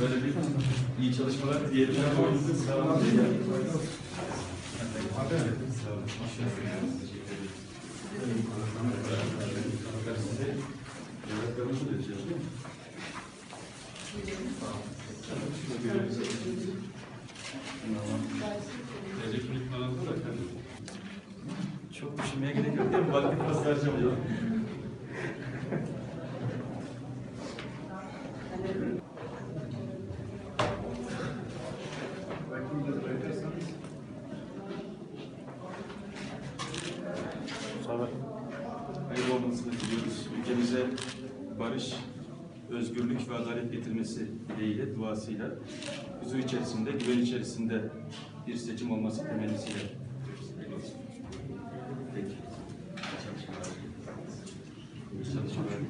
Böyle bir iyi çalışmalar diyelim. Çok düşünmeye gerek yok değil mi? Vakti fazla harcamayalım. Hayırlı olmasını diliyoruz. Ülkemize barış, özgürlük ve adalet getirmesi dileğiyle, duasıyla, huzur içerisinde, güven içerisinde bir seçim olması temennisiyle. Peki. Çalışmalar.